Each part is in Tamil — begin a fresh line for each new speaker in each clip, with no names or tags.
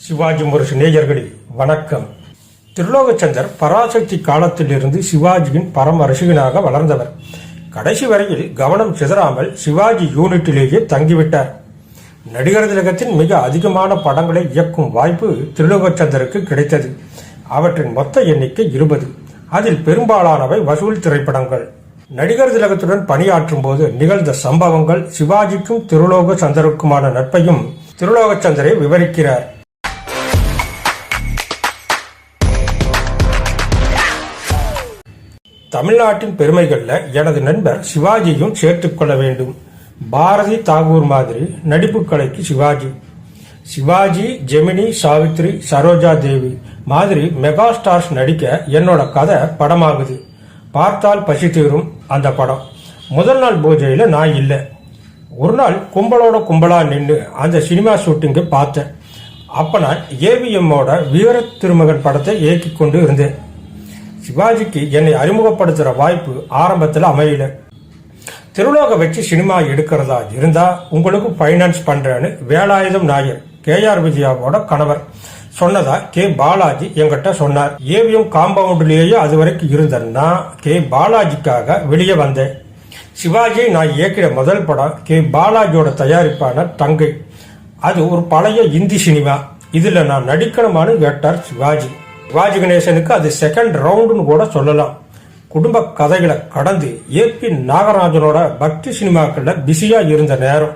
சிவாஜி முரசு நேயர்களே வணக்கம். திருலோகச்சந்தர் பராசக்தி காலத்திலிருந்து சிவாஜியின் பரம ரசிகனாக வளர்ந்தவர். கடைசி வரையில் கவனம் சிதறாமல் சிவாஜி யூனிட்டிலேயே தங்கிவிட்டார். நடிகர் திலகத்தின் மிக அதிகமான படங்களை இயக்கும் வாய்ப்பு திருலோகச்சந்தருக்கு கிடைத்தது. அவற்றின் மொத்த எண்ணிக்கை இருபது. அதில் பெரும்பாலானவை வசூல் திரைப்படங்கள். நடிகர் திலகத்துடன் பணியாற்றும் போது நிகழ்ந்த சம்பவங்கள் சிவாஜிக்கும் திருலோக சந்தருக்குமான நட்பையும் திருலோகச்சந்தரை விவரிக்கிறார். தமிழ்நாட்டின் பெருமைகளில் எனது நண்பர் சிவாஜியும் சேர்த்துக்கொள்ள வேண்டும். பாரதி தாகூர் மாதிரி நடிப்பு கலைக்கு சிவாஜி. சிவாஜி ஜெமினி சாவித்ரி சரோஜா தேவி மாதிரி மெகா ஸ்டார்ஸ் நடிக்க என்னோட கதை படமாகுது. பார்த்தால் பசி தீரும் அந்த படம். முதல் நாள் பூஜையில் நான் இல்லை. ஒரு நாள் கும்பலோட கும்பலாக நின்று அந்த சினிமா ஷூட்டிங்கை பார்த்தேன். அப்போ நான் ஏவிஎம்மோட வீர திருமகன் படத்தை இயக்கிக் கொண்டு இருந்தேன். சிவாஜிக்கு என்னை அறிமுகப்படுத்துற வாய்ப்பு ஆரம்பத்தில் அமையல. திருலோக வச்சு சினிமா எடுக்கிறதா இருந்தா உங்களுக்கு ஃபைனான்ஸ் பண்றேன்னு வேலாயுதம் நாயர் கே ஆர் விஜயாவோட கணவர் சொன்னதா கே பாலாஜி எங்கிட்ட சொன்னார். ஏவிஎம் காம்பவுண்ட்லேயே அது வரைக்கும் இருந்தேன்னா கே பாலாஜிக்காக வெளியே வந்தேன். சிவாஜி நான் இயக்கிற முதல் படம் கே பாலாஜியோட தயாரிப்பான தங்கை. அது ஒரு பழைய இந்தி சினிமா. இதுல நான் நடிக்கணுமான்னு கேட்டார் சிவாஜி. சிவாஜி கணேசனுக்கு அது செகண்ட் ரவுண்டுன்னு கூட சொல்லலாம். குடும்ப கதைகளை கடந்து ஏபி நாகராஜனோட பக்தி சினிமாக்கள்ல பிஸியா இருந்த நேரம்.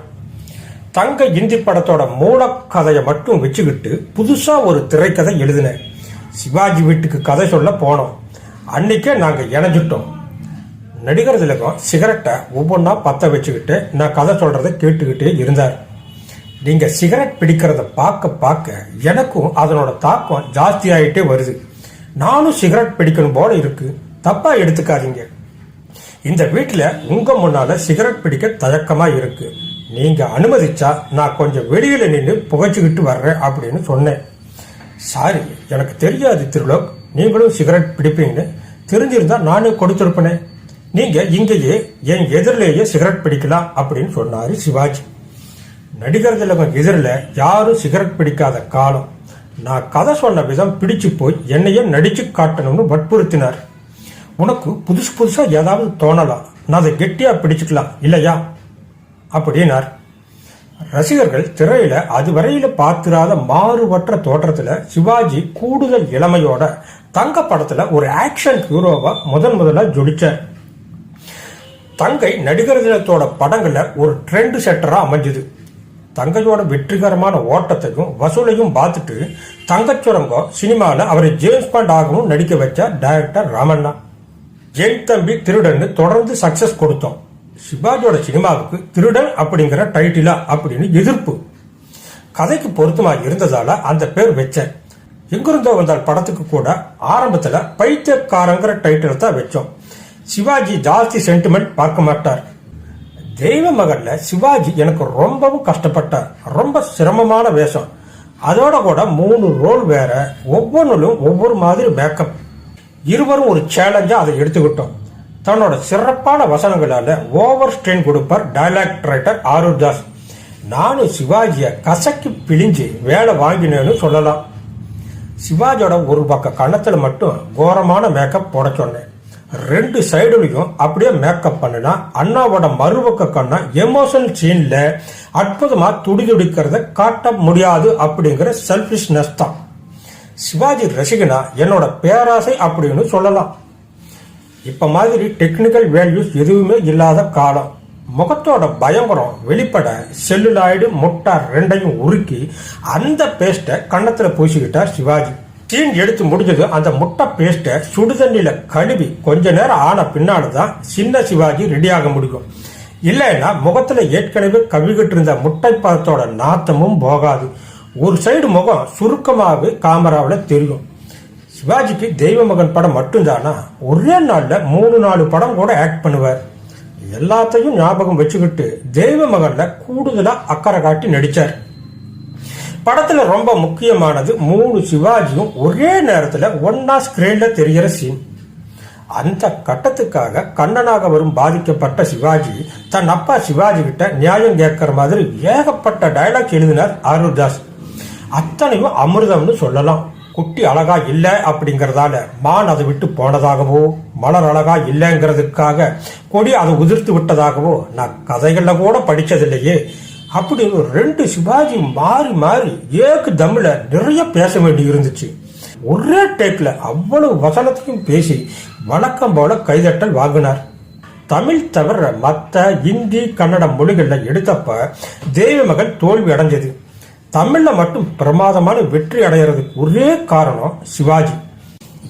தங்க இந்தி படத்தோட மூல கதையை மட்டும் வச்சுக்கிட்டு புதுசா ஒரு திரைக்கதை எழுதினேன். சிவாஜி வீட்டுக்கு கதை சொல்ல போனோம். அன்னைக்கே நாங்க இணைஞ்சிட்டோம். நடிகர் திலகம் சிகரெட்டை ஒவ்வொன்றா பத்த வச்சுக்கிட்டு நான் கதை சொல்றதை கேட்டுக்கிட்டே இருந்தார். நீங்க சிகரெட் பிடிக்கிறத பார்க்க பார்க்க எனக்கும் அதனோட தாக்கம் ஜாஸ்தி ஆயிட்டே வருது. நானும் சிகரெட் பிடிக்கணும் போல இருக்கு. தப்பா எடுத்துக்காதீங்க. இந்த வீட்டில் உங்க முன்னால சிகரெட் பிடிக்க தயக்கமா இருக்கு. நீங்க அனுமதிச்சா நான் கொஞ்சம் வெளியில நின்று புகைச்சுக்கிட்டு வர்றேன் அப்படின்னு சொன்னேன். சாரி எனக்கு தெரியாது திருலோக். நீங்களும் சிகரெட் பிடிப்பீங்கன்னு. தெரிஞ்சிருந்தா நானே கொடுத்துருப்பேனே. நீங்க இங்கேயே என் எதிரிலேயே சிகரெட் பிடிக்கலாம் அப்படின்னு சொன்னாரு சிவாஜி. நடிகர் எதிரில் யாரும் சிகரெட் பிடிக்காத காலம். நான் கதை சொன்ன விதம் பிடிச்சு போய் என்னையே நடிச்சு காட்டணும்னு வற்புறுத்தினார். உனக்கு புதுசு புதுசாக ஏதாவது தோணலாம் நான் அதை கெட்டியாக பிடிச்சிக்கலாம் இல்லையா? அப்படின்னார். ரசிகர்கள் திரையில அதுவரையில பார்த்திராத மாறுபற்ற தோற்றத்துல சிவாஜி கூடுதல் இளமையோட தங்க படத்துல ஒரு ஆக்ஷன் ஹீரோவா முதன் முதல்ல ஜொடிச்சார் தங்கை நடிகர் தினத்தோட படங்கள்ல ஒரு ட்ரெண்ட் செட்டரா அமைஞ்சுது. தங்கையோட வெற்றிகரமான ஓட்டத்தையும் வசூலையும் பார்த்துட்டு தங்கச்சுரங்கோ சினிமாவில் அவரை ஜேம்ஸ் பாண்ட் ஆகவும் நடிக்க வச்ச டைரக்டர் ராமண்ணா. ஜென் தம்பி திருடன்னு தொடர்ந்து சக்சஸ் கொடுத்தோம். சிவாஜியோட சினிமாவுக்கு திருடன் அப்படிங்கிற டைட்டிலா அப்படின்னு எதிர்ப்பு. கதைக்கு பொருத்தமா இருந்ததால அந்த பேர் வச்சேன். எங்கிருந்தோ வந்தால் படத்துக்கு கூட ஆரம்பத்துல பைத்தியக்காரங்கிற டைட்டில் தான் வச்சோம். சிவாஜி ஜாஸ்தி சென்டிமெண்ட் பார்க்க மாட்டார். தெய்வ மகன்ல சிவாஜி எனக்கு ரொம்பவும் கஷ்டப்பட்டார். ரொம்ப சிரமமான வேஷம். அதோட கூட மூணு ரோல் வேற ஒவ்வொன்றிலும் ஒவ்வொரு மாதிரி மேக்கப் இருவரும் ஒரு சேலஞ்சா அதை எடுத்துக்கிட்டோம். தன்னோட சிறப்பான வசனங்களால ஓவர் ஸ்ட்ரெயின் கொடுப்பார் டைலாக் ரைட்டர் ஆரூர் தாஸ். நானும் சிவாஜியை கசக்கி பிழிஞ்சு வேலை வாங்கினேன்னு சொல்லலாம். சிவாஜியோட ஒரு பக்க கன்னத்துல மட்டும் கோரமான மேக்கப் போட சொன்னேன். ரெண்டு சைடுலையும் அப்படியே மேக்கப் பண்ணினா அண்ணாவோட மறுபக்க கண்ணா எமோஷனல் சீன்ல அற்புதமா துடி துடிக்கிறத காட்ட முடியாது அப்படிங்கிற செல்ஃபிஷ்னஸ் தான். சிவாஜி ரசிகனா என்னோட பேராசை அப்படின்னு சொல்லலாம். இப்ப மாதிரி டெக்னிக்கல் வேல்யூஸ் எதுவுமே இல்லாத காலம். முகத்தோட பயங்கரம் வெளிப்பட செல்லுலாய்டு முட்டா ரெண்டையும் உருக்கி அந்த பேஸ்ட்டை கன்னத்தில் பூசிக்கிட்டார் சிவாஜி. சீன் எடுத்து முடிஞ்சது அந்த முட்டை பேஸ்ட்டை சுடுதண்ணியில் கழுவி கொஞ்ச நேரம் ஆன பின்னால தான் சின்ன சிவாஜி ரெடியாக முடியும். இல்லைன்னா முகத்தில் ஏற்கனவே கவிக்கிட்டு இருந்த முட்டை பதத்தோட நாத்தமும் போகாது. ஒரு சைடு முகம் சுருக்கமாகவே காமராவில் தெரியும். சிவாஜிக்கு தெய்வ மகன் படம் மட்டும்தானா? ஒரே நாளில் மூணு நாலு படம் கூட ஆக்ட் பண்ணுவார். எல்லாத்தையும் ஞாபகம் வச்சுக்கிட்டு தெய்வ மகனில் கூடுதலாக அக்கறை காட்டி நடித்தார் படத்துல ரொம்ப முக்கியமானது மூணு சிவாஜியும் ஒரே நேரத்துல ஒன்னா ஸ்கிரீன்ல தெரியற சீன் அந்த கட்டத்துக்காக கண்ணனாக வரும் பாதிக்கப்பட்ட சிவாஜி தன் அப்பா சிவாஜி கிட்ட நியாயம் கேட்கிற மாதிரி ஏகப்பட்ட டயலாக் எழுதினார் அருள்தாஸ் அத்தனையும் அமிர்தம்னு சொல்லலாம். குட்டி அழகா இல்ல அப்படிங்கறதால மான் அதை விட்டு போனதாகவோ மலர் அழகா இல்லைங்கிறதுக்காக கொடி அதை உதிர்த்து விட்டதாகவோ நான் கதைகள்ல கூட படிச்சதில்லையே. அப்படின்னு ரெண்டு சிவாஜி மாறி மாறி ஏக்கு தமிழ நிறைய பேச வேண்டி இருந்துச்சு. ஒரே டேக்ல அவ்வளவு வசனத்தையும் பேசி வழக்கம் போல கைதட்டல் வாங்கினார். தமிழ் தவிர மற்ற இந்தி கன்னட மொழிகளில் எடுத்தப்ப தேவி மகள் தோல்வி அடைஞ்சது. தமிழ்ல மட்டும் பிரமாதமான வெற்றி அடைகிறதுக்கு ஒரே காரணம் சிவாஜி.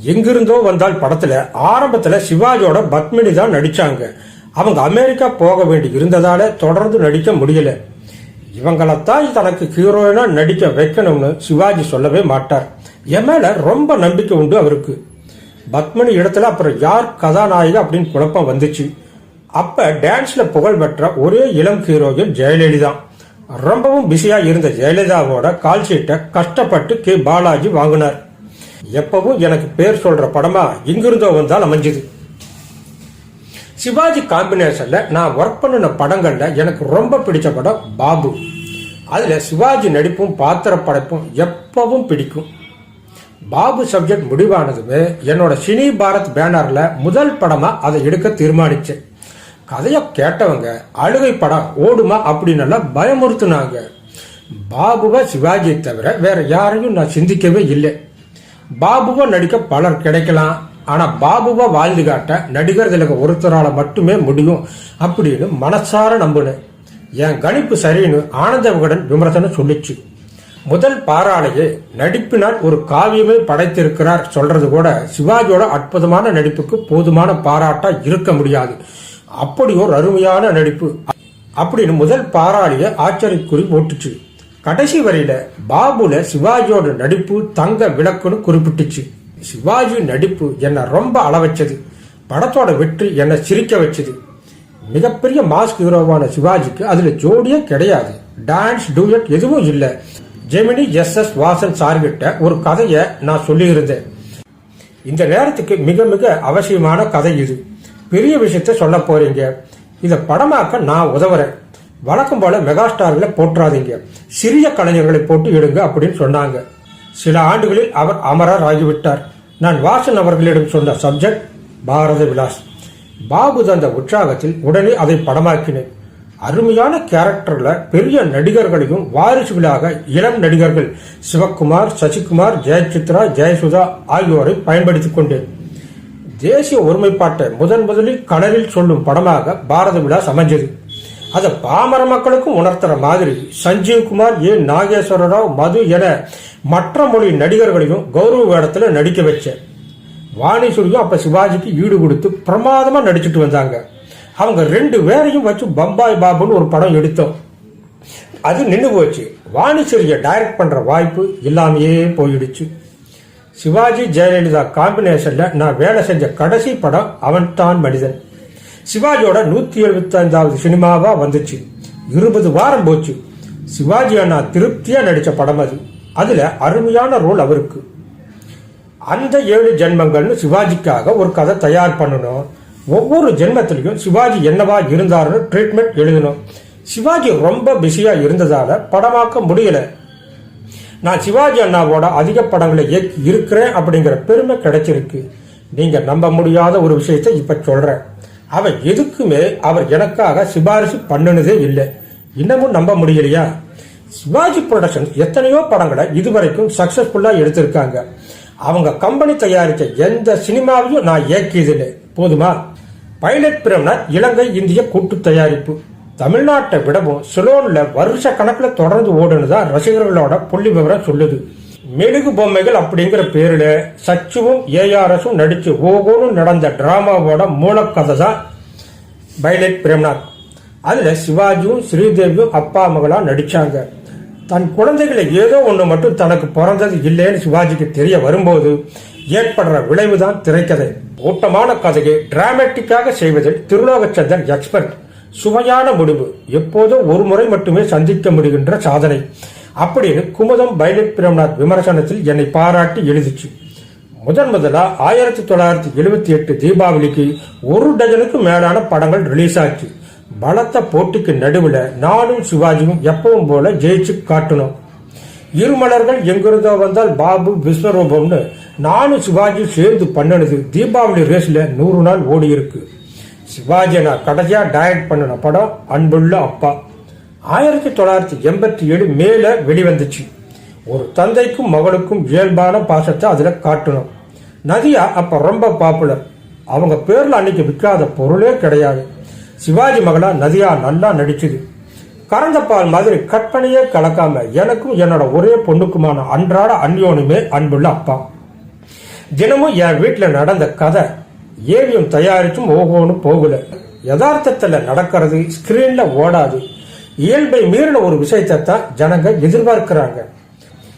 எங்கிருந்தோ வந்தால் படத்துல ஆரம்பத்துல சிவாஜியோட பத்மினி தான் நடிச்சாங்க. அவங்க அமெரிக்கா போக வேண்டி இருந்ததால தொடர்ந்து நடிக்க முடியல. இவங்களைத்தான் தனக்கு ஹீரோயினா நடிக்க வைக்கணும்னு சிவாஜி சொல்லவே மாட்டார். என் மேல ரொம்ப நம்பிக்கை உண்டு அவருக்கு. பத்மனி இடத்துல அப்புறம் யார் கதாநாயகி அப்படின்னு குழப்பம் வந்துச்சு. அப்ப டான்ஸ்ல புகழ் பெற்ற ஒரே இளம் ஹீரோயின் ஜெயலலிதா. ரொம்பவும் பிஸியா இருந்த ஜெயலலிதாவோட கால் ஷீட்டை கஷ்டப்பட்டு கே. பாலாஜி வாங்கினார். எப்பவும் எனக்கு பேர் சொல்ற படமா இங்கிருந்தோ வந்தால் அமைஞ்சது. சிவாஜி காம்பினேஷனில் நான் ஒர்க் பண்ணின படங்களில் எனக்கு ரொம்ப பிடிச்ச படம் பாபு. அதில் சிவாஜி நடிப்பும் பாத்திர படைப்பும் எப்பவும் பிடிக்கும். பாபு சப்ஜெக்ட் முடிவானதுமே என்னோட சினி பாரத் பேனரில் முதல் படமாக அதை எடுக்க தீர்மானிச்சேன் கதையை கேட்டவங்க அழுகை படம் ஓடுமா அப்படின்னு பயமுறுத்துனாங்க. பாபுவை சிவாஜியை தவிர வேற யாரையும் நான் சிந்திக்கவே இல்லை. பாபுவை நடிக்க பலர் கிடைக்கலாம் ஆனால் பாபுவை வாழ்ந்து காட்ட நடிகர் திலக மட்டுமே முடியும் அப்படின்னு மனசார நம்பினேன். என் கணிப்பு சரின்னு ஆனந்த விகடன் விமர்சனம் சொல்லிச்சு. முதல் பாராளையே நடிப்பினால் ஒரு காவியமே படைத்திருக்கிறார் சொல்றது கூட சிவாஜியோட அற்புதமான நடிப்புக்கு போதுமான பாராட்டா இருக்க முடியாது. அப்படி ஒரு அருமையான நடிப்பு. அப்படின்னு முதல் பாராளிய ஆச்சரியக்குறி போட்டுச்சு கடைசி வரையில பாபுல சிவாஜியோட நடிப்பு தங்க விளக்குன்னு குறிப்பிட்டுச்சு. சிவாஜி நடிப்பு என்னை ரொம்ப அளவச்சது. படத்தோட வெற்றி என்னை சிரிக்க வச்சது. மிகப்பெரிய மாஸ்க் ஹீரோவான சிவாஜிக்கு அதுல ஜோடியே கிடையாது. டான்ஸ் டூயட் எதுவும் இல்லை. ஜெமினி எஸ் எஸ் வாசன் சார்கிட்ட ஒரு கதையை நான் சொல்லியிருந்தேன். இந்த நேரத்துக்கு மிக மிக அவசியமான கதை இது. பெரிய விஷயத்த சொல்ல போறீங்க. இதை படமாக்க நான் உதவுறேன். வழக்கம் போல மெகா ஸ்டார்களை போட்டுறாதீங்க சிறிய கலைஞர்களை போட்டு எடுங்க அப்படின்னு சொன்னாங்க. சில ஆண்டுகளில் அவர் அமரர் ஆகிவிட்டார் நான் வாசன் அவர்களிடம் சொன்ன சப்ஜெக்ட் பாரத விலாஸ். பாபு தந்த உற்சாகத்தில் உடனே அதை படமாக்கினேன். அருமையான கேரக்டர்ல பெரிய நடிகர்களையும் வாரிசுகளாக இளம் நடிகர்கள் சிவக்குமார் சசிகுமார் ஜெயசித்ரா ஜெயசுதா ஆகியோரை பயன்படுத்திக் கொண்டேன். தேசிய ஒருமைப்பாட்டை முதன் முதலில் கடலில் சொல்லும் படமாக பாரத விழாஸ் அமைஞ்சது. அதை பாமர மக்களுக்கும் உணர்த்துற மாதிரி. சஞ்சீவ் குமார் ஏ. நாகேஸ்வர ராவ் மது என மற்ற மொழி நடிகர்களையும் கௌரவ வேடத்தில் நடிக்க வச்சேன் வாணிசூரியும் அப்ப சிவாஜிக்கு ஈடு கொடுத்து பிரமாதமா நடிச்சுட்டு வந்தாங்க. அவங்க ரெண்டு பேரையும் வச்சு பம்பாய் பாபுன்னு ஒரு படம் எடுத்தோம். அது நின்று போச்சு. வாணிசுரியை டைரக்ட் பண்ற வாய்ப்பு இல்லாமையே போயிடுச்சு. சிவாஜி ஜெயலலிதா காம்பினேஷன்ல நான் வேலை செஞ்ச கடைசி படம் அவன் தான் மனிதன். சிவாஜியோட நூத்தி எழுபத்தைந்தாவது சினிமாவாக சினிமாவா வந்துச்சு. இருபது வாரம் போச்சு. சிவாஜி அண்ணா திருப்தியா நடிச்ச படம் அது. அதுல அருமையான ரோல் அவருக்கு. அந்த ஏழு ஜென்மங்கள்னு சிவாஜிக்காக ஒரு கதை தயார் பண்ணணும். ஒவ்வொரு ஜென்மத்திலையும் சிவாஜி என்னவா இருந்தாருன்னு ட்ரீட்மெண்ட் எழுதணும். சிவாஜி ரொம்ப பிஸியா இருந்ததால படமாக்க முடியல. நான் சிவாஜி அண்ணாவோட அதிக படங்களை இயக்கி இருக்கிறேன் அப்படிங்கிற பெருமை கிடைச்சிருக்கு. நீங்க நம்ப முடியாத ஒரு விஷயத்தை இப்ப சொல்றேன். அவர் எதுக்குமே அவர் எனக்காக சிபாரிசு பண்ணினதே இல்லை. இன்னமும் நம்ப முடியலையா? சிவாஜி புரொடக்ஷன் எத்தனையோ படங்களை இதுவரைக்கும் சக்சஸ்ஃபுல்லா எடுத்திருக்காங்க. அவங்க கம்பெனி தயாரித்த எந்த சினிமாவையும் நான் இயக்கியதில்லை போதுமா? பைலட் பிரம்னா இலங்கை இந்திய கூட்டு தயாரிப்பு. தமிழ்நாட்டை விடவும் சிலோன்ல வருஷ கணக்கில் தொடர்ந்து ஓடுனதான் ரசிகர்களோட புள்ளி விவரம் சொல்லுது. மெழுகு பொம்மைகள் அப்படிங்கிற பேரில் சச்சுவும் ஏஆர்எஸும் நடித்து ஓகோனும் நடந்த டிராமாவோட மூலக்கதை தான் பைலட் பிரேம்நாத் அதில் சிவாஜியும் ஸ்ரீதேவியும் அப்பா மகளாக நடித்தாங்க தன் குழந்தைகளை ஏதோ ஒன்று மட்டும் தனக்கு பிறந்தது இல்லைன்னு சிவாஜிக்கு தெரிய வரும்போது ஏற்படுற விளைவு தான் திரைக்கதை. ஓட்டமான கதையை டிராமேட்டிக்காக செய்வதில் திருலோகச்சந்தன் எக்ஸ்பர்ட் சுவையான முடிவு. எப்போதும் ஒரு முறை மட்டுமே சந்திக்க முடிகின்ற சாதனை. அப்படின்னு குமுதம் பைலட் பிரம்நாத் விமர்சனத்தில் என்னை பாராட்டி எழுதிச்சு. முதன் முதலா ஆயிரத்தி தொள்ளாயிரத்தி எழுபத்தி எட்டு தீபாவளிக்கு ஒரு டஜனுக்கு மேலான படங்கள் ரிலீஸ் ஆச்சு. பலத்த போட்டிக்கு நடுவில் நானும் சிவாஜியும் எப்பவும் போல ஜெயிச்சு காட்டணும். இருமலர்கள் எங்கிருந்தோ வந்தால் பாபு விஸ்வரூபம்னு நானும் சிவாஜி சேர்ந்து பண்ணினது தீபாவளி ரேஸ்ல நூறு நாள் ஓடி இருக்கு சிவாஜி நான் கடைசியா டைரக்ட் பண்ணின படம் அன்புள்ள அப்பா. ஆயிரத்தி தொள்ளாயிரத்தி எண்பத்தி ஏழு மேல வெளிவந்துச்சு. ஒரு தந்தைக்கும் மகளுக்கும் இயல்பான பாசத்தை அதில் காட்டணும். நதியா அப்ப ரொம்ப பாப்புலர் அவங்க பேர்ல அன்னைக்கு விற்காத பொருளே கிடையாது. சிவாஜி மகளா நதியா நல்லா நடிச்சுது. கறந்த பால் மாதிரி கற்பனையே கலக்காம எனக்கும் என்னோட ஒரே பொண்ணுக்குமான அன்றாட அந்யோனுமே அன்புள்ள அப்பா. தினமும் என் வீட்டில் நடந்த கதை ஏவியம் தயாரித்தும் ஓகோன்னு போகல. யதார்த்தத்தில் நடக்கிறது ஸ்கிரீன்ல ஓடாது. இயல்பை மீறின ஒரு விஷயத்தை தான் ஜனங்க எதிர்பார்க்கிறாங்க.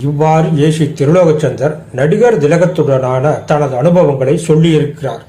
இவ்வாறு ஏசி திருலோகச்சந்தர் நடிகர் திலகத்துடனான தனது அனுபவங்களை சொல்லியிருக்கிறார்.